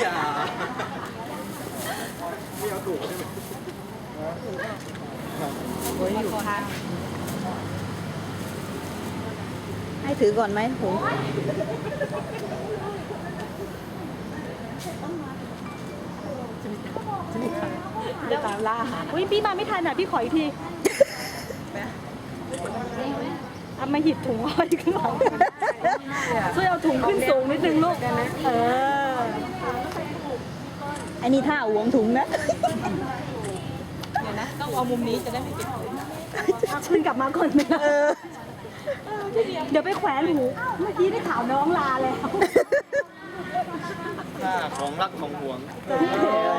อย่าโอ้ยอยู่ข้างให้ถือก่อนไหมถุงจะตามล่าหาอุ้ยพี่มาไม่ทันอะ พี่ขออีกทีเอามาหยิบถุงห้อยขึ้นหลังช่วยเอาถุงขึ้นสูงนิดนึงลูก เออไอ้นี่ท่าหวงถุงนะ เดี๋ยวนะ ต้องเอามุมนี้จะได้ไม่เก็บฉันกลับมาก่อนนะเดี๋ยวไปแขวนหู เมื่อกี้ได้ข่าวน้องลาแล้วถ้าของรักของห่วงแห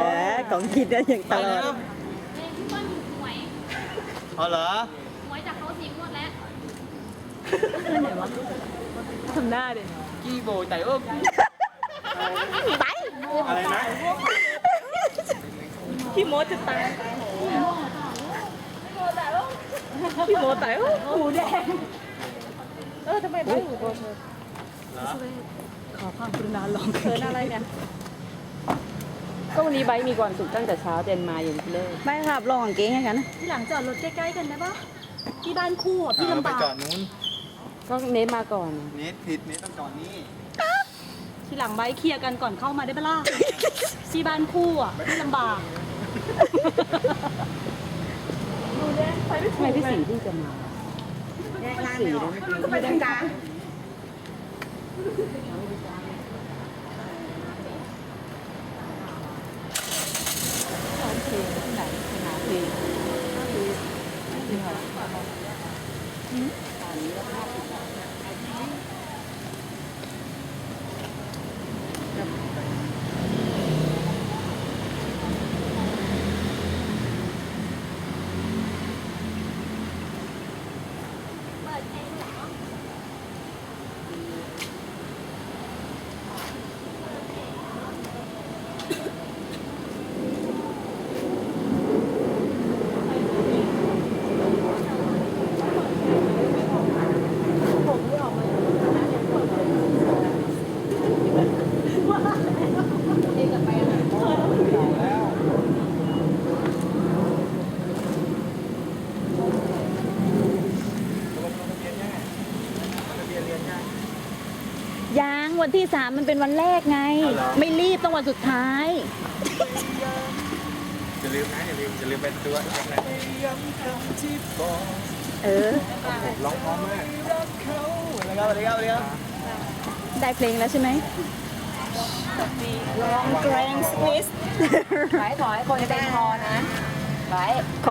มของคิดได้อย่างตลอดพี่ป้อนอยู่หวยเอาเหรอ หวยจากเขาสิงหมดแล้ว ทำหน้าดิ กี้โบยไต่เอิ้มไปอะไรนะ พี่โมดจะตายพี่โมตายหูแดง เออทำไมไม่หูโดนเหรอขอความกรุณาลองเคินอะไรเนี่ยก็วันนี้ไบร์ทมีความสุขตั้งแต่เช้าเดินมาอย่างที่เลิกไปครับลองกางเกงให้กันนะที่หลังจอดรถใกล้ๆกันได้ปะที่บ้านคู่อะพี่เราลำไปบากจอดนู้นก็เน้นมาก่อน เน็ตผิดเน็ตต้องจอดนี่ที่หลังใบเคลียร์กันก่อนเข้ามาได้ปะล่ะที่บ้านคู่อะพี่ลำบาก ทำไมพี่สิงห์เพิ่งจะมาสีแล้วเมื่อกี้ไปทางกลางร้องเพลงที่ไหนไปหาเพลงที่ไหนลงทะเบียนยังไงทะเบียนเรียนยัง ยังวันที่สามมันเป็นวันแรกไงเอาเหรอไม่รีบต้องวันสุดท้าย จะลืมนะอย่าลืมจะลืมเป็นตัวยังไงเออร้องพร้อมมากสวัสดีครับสวัสดีครับสวัสดีครับได้เพลงแล้วใช่ไหมลองแกรงสวิสไบร์ทขอให้คนเต้นพอนะไบร์ท